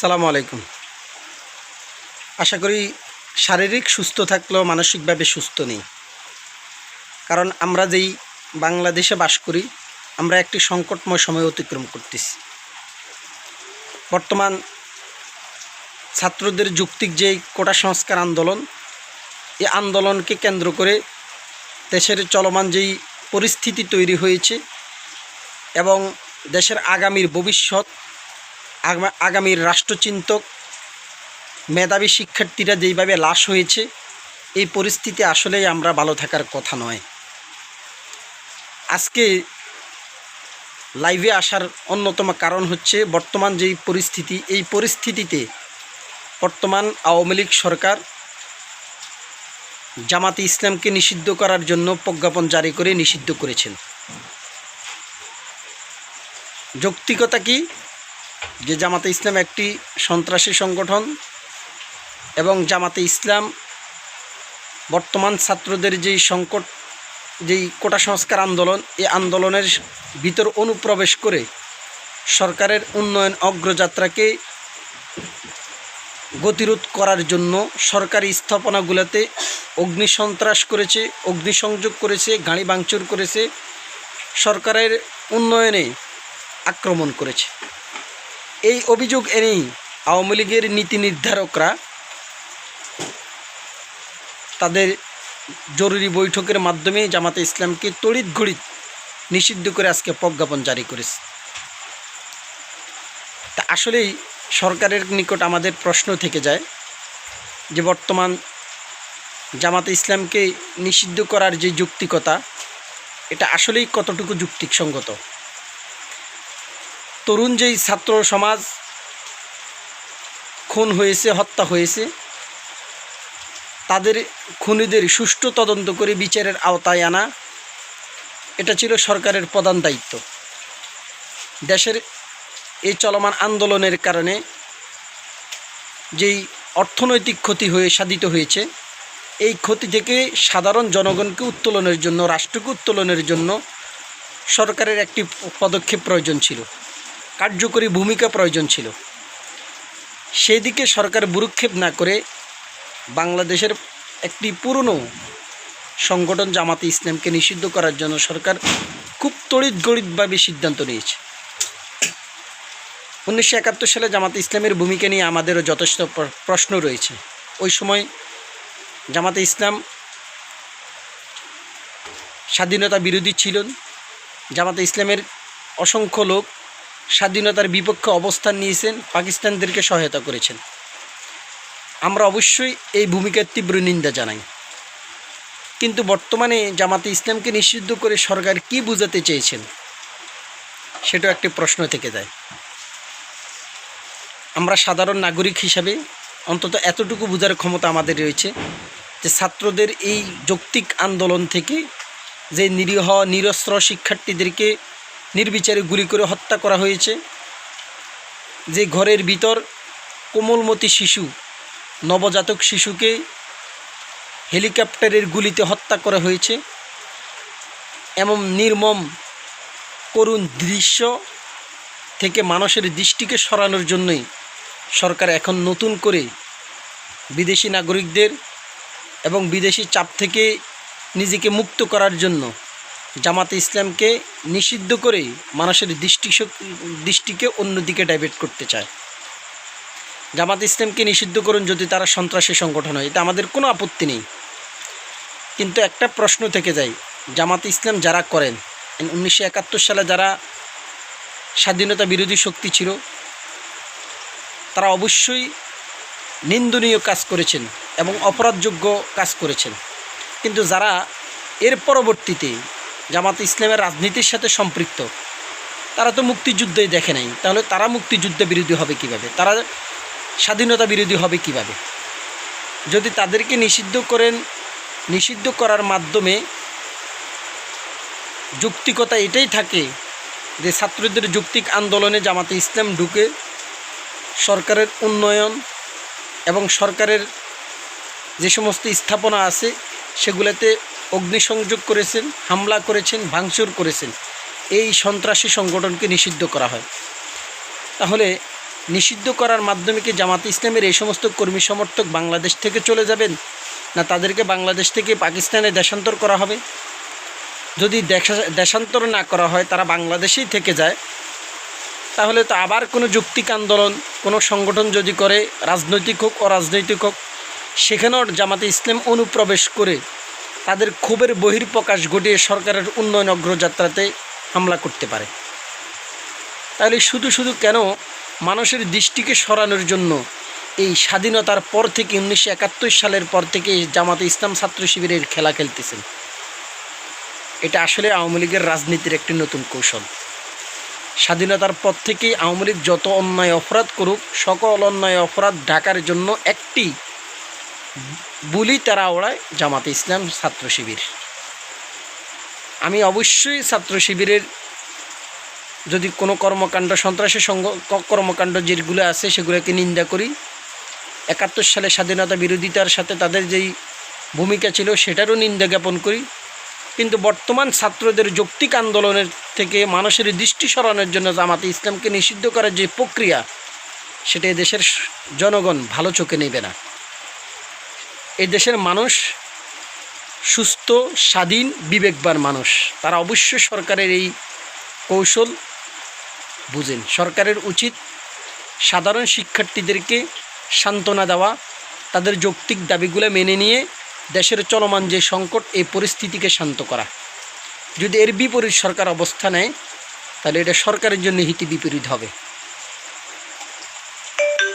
সালামু আলাইকুম। আশা করি শারীরিক সুস্থ থাকলেও মানসিকভাবে সুস্থ নেই। কারণ আমরা যেই বাংলাদেশে বাস করি, আমরা একটি সংকটময় সময় অতিক্রম করতেছি। বর্তমান ছাত্রদের যুক্তিক যেই কোটা সংস্কার আন্দোলন এই আন্দোলনকে কেন্দ্র করে দেশের চলমান যেই পরিস্থিতি তৈরি হয়েছে এবং দেশের আগামীর ভবিষ্যৎ আগামীর রাষ্ট্রচিন্তক, মেধাবী শিক্ষার্থীরা যেইভাবে লাশ হয়েছে, এই পরিস্থিতি আসলেই আমরা ভালো থাকার কথা নয়। আজকে লাইভে আসার অন্যতম কারণ হচ্ছে বর্তমান যেই পরিস্থিতি, এই পরিস্থিতিতে বর্তমান আওয়ামী লীগ সরকার জামাতে ইসলামকে নিষিদ্ধ করার জন্য প্রজ্ঞাপন জারি করে নিষিদ্ধ করেছেন। যৌক্তিকতা কি? যে জামাতে ইসলাম একটি সন্ত্রাসী সংগঠন এবং জামাতে ইসলাম বর্তমান ছাত্রদের যেই সংকট, যেই কোটা সংস্কার আন্দোলন এই আন্দোলনের ভিতর অনুপ্রবেশ করে সরকারের উন্নয়ন অগ্রযাত্রাকে গতিরোধ করার জন্য সরকারি স্থাপনাগুলোতে অগ্নিসন্ত্রাস করেছে অগ্নিসংযোগ করেছে, গাড়ি ভাঙচুর করেছে, সরকারের উন্নয়নে আক্রমণ করেছে। এই অভিযোগ এনেই আওয়ামী লীগের নীতি নির্ধারকরা তাদের জরুরি বৈঠকের মাধ্যমে জামাতে ইসলামকে তড়িৎ ঘড়িৎ নিষিদ্ধ করে আজকে প্রজ্ঞাপন জারি করেছে। তা আসলেই সরকারের নিকট আমাদের প্রশ্ন থেকে যায় যে বর্তমান জামাতে ইসলামকে নিষিদ্ধ করার যে যুক্তিকতা, এটা আসলেই কতটুকু যুক্তিসঙ্গত? তরুণ যেই ছাত্র সমাজ, খুন হয়েছে, হত্যা হয়েছে, তাদের খুনিদের সুষ্ঠু তদন্ত করে বিচারের আওতায় আনা, এটা ছিল সরকারের প্রধান দায়িত্ব। দেশের এই চলমান আন্দোলনের কারণে যেই অর্থনৈতিক ক্ষতি হয়ে সাধিত হয়েছে, এই ক্ষতি থেকে সাধারণ জনগণকে উত্তোলনের জন্য, রাষ্ট্রকে উত্তোলনের জন্য সরকারের একটি পদক্ষেপ প্রয়োজন ছিল। কার্যকরী ভূমিকা প্রয়োজন ছিল। সেদিকে সরকার ভুরুক্ষেপ না করে বাংলাদেশের একটি পুরনো সংগঠন জামাতে ইসলামকে নিষিদ্ধ করার জন্য সরকার খুব তড়িৎগড়িতভাবে সিদ্ধান্ত নিয়েছে। উনিশশো একাত্তর সালে জামাতে ইসলামের ভূমিকা নিয়ে আমাদেরও যথেষ্ট প্র- প্রশ্ন রয়েছে। ওই সময় জামাতে ইসলাম স্বাধীনতা বিরোধী ছিলেন। জামাতে ইসলামের অসংখ্য লোক স্বাধীনতার বিপক্ষে অবস্থান নিয়েছেন, পাকিস্তানদেরকে সহায়তা করেছেন। আমরা অবশ্যই এই ভূমিকার তীব্র নিন্দা জানাই। কিন্তু বর্তমানে জামাতে ইসলামকে নিষিদ্ধ করে সরকার কি বোঝাতে চেয়েছেন, সেটাও একটি প্রশ্ন থেকে যায়। আমরা সাধারণ নাগরিক হিসাবে অন্তত এতটুকু বোঝার ক্ষমতা আমাদের রয়েছে যে ছাত্রদের এই যৌক্তিক আন্দোলন থেকে যে নিরীহ, নিরস্ত্র শিক্ষার্থীদেরকে নির্বিচারে গুলি করে হত্যা করা হয়েছে। যে ঘরের ভিতর কোমলমতি শিশু, নবজাতক শিশুকে হেলিকপ্টারের গুলিতে হত্যা করা হয়েছে এমন নির্মম করুণ দৃশ্য থেকে মানুষের দৃষ্টিকে সরানোর জন্যই সরকার এখন নতুন করে বিদেশি নাগরিকদের এবং বিদেশি চাপ থেকে নিজেকে মুক্ত করার জন্য জামাতে ইসলামকে নিষিদ্ধ করে মানুষের দৃষ্টি দৃষ্টিকে অন্যদিকে ডাইভার্ট করতে চায়। জামাত ইসলামকে নিষিদ্ধ করুন যদি তারা সন্ত্রাসী সংগঠন হয়, এটা আমাদের কোনো আপত্তি নেই। কিন্তু একটা প্রশ্ন থেকে যায়, জামাত ইসলাম যারা করেন, উনিশশো একাত্তর সালে যারা স্বাধীনতা বিরোধী শক্তি ছিল, তারা অবশ্যই নিন্দনীয় কাজ করেছেন এবং অপরাধযোগ্য কাজ করেছেন। কিন্তু যারা এর পরবর্তীতে জামাত ইসলামের রাজনীতির সাথে সম্পৃক্ত। তারা তো মুক্তিযুদ্ধই দেখে নাই। তাহলে তারা মুক্তিযুদ্ধ বিরোধী হবে কীভাবে? তারা স্বাধীনতা বিরোধী হবে কীভাবে? যদি তাদেরকে নিষিদ্ধ করেন, নিষিদ্ধ করার মাধ্যমে যুক্তিকতা এটাই থাকে যে ছাত্রদের যৌক্তিক আন্দোলনে জামাতে ইসলাম ঢুকে সরকারের উন্নয়ন এবং সরকারের যে সমস্ত স্থাপনা আছে, সেগুলোতে অগ্নিসংযোগ করেছেন, হামলা করেছেন, ভাঙচুর করেছেন। এই সন্ত্রাসী সংগঠনকে নিষিদ্ধ করা হয়। তাহলে নিষিদ্ধ করার মাধ্যমে কি জামাতে ইসলামের এই সমস্ত কর্মী সমর্থক বাংলাদেশ থেকে চলে যাবেন? না তাদেরকে বাংলাদেশ থেকে পাকিস্তানে দেশান্তর করা হবে? যদি দেশান্তর না করা হয়, তারা বাংলাদেশেই থেকে যায়। তাহলে তো আবার কোনো যৌক্তিক আন্দোলন, কোনো সংগঠন যদি করে, রাজনৈতিক হোক, অরাজনৈতিক হোক, সেখানেও জামাতে ইসলাম অনুপ্রবেশ করে তাদের ক্ষোভের বহির্প্রকাশ ঘটিয়ে সরকারের উন্নয়ন অগ্রযাত্রাতে হামলা করতে পারে। তাহলে শুধু শুধু কেন মানুষের দৃষ্টিকে সরানোর জন্য এই স্বাধীনতার পর থেকে উনিশশো একাত্তর সালের পর থেকে জামাতে ইসলাম ছাত্র শিবিরের খেলা খেলতেছেন। এটা আসলে আওয়ামী লীগের রাজনীতির একটি নতুন কৌশল। স্বাধীনতার পর থেকেই আওয়ামী লীগ যত অন্যায় অপরাধ করুক, সকল অন্যায় অপরাধ ঢাকার জন্য একটি বুলি তারা ওড়ায় জামাতে ইসলাম ছাত্র শিবির। আমি অবশ্যই ছাত্র শিবিরের যদি কোনো কর্মকাণ্ড সন্ত্রাসী সঙ্গ কর্মকাণ্ড যেগুলো আছে সেগুলোকে নিন্দা করি। একাত্তর সালে স্বাধীনতা বিরোধিতার সাথে তাদের যেই ভূমিকা ছিল সেটারও নিন্দা জ্ঞাপন করি। কিন্তু বর্তমান ছাত্রদের যৌক্তিক আন্দোলনের থেকে মানুষের দৃষ্টি সরানোর জন্য জামাতে ইসলামকে নিষিদ্ধ করার যে প্রক্রিয়া, সেটা দেশের জনগণ ভালো চোখে নেবে না। দেশের মানুষ সুস্থ, স্বাধীন, বিবেকবান মানুষ। তারা অবশ্যই সরকারের এই কৌশল বুঝেন। সরকারের উচিত সাধারণ শিক্ষার্থীদেরকে সান্ত্বনা দেওয়া, তাদের যৌক্তিক দাবিগুলো মেনে নিয়ে দেশের চলমান যে সংকট, এই পরিস্থিতিকে শান্ত করা। যদি এর বিপরীত সরকার অবস্থা নেয়, তাহলে এটা সরকারের জন্য হিতি বিপরীত হবে।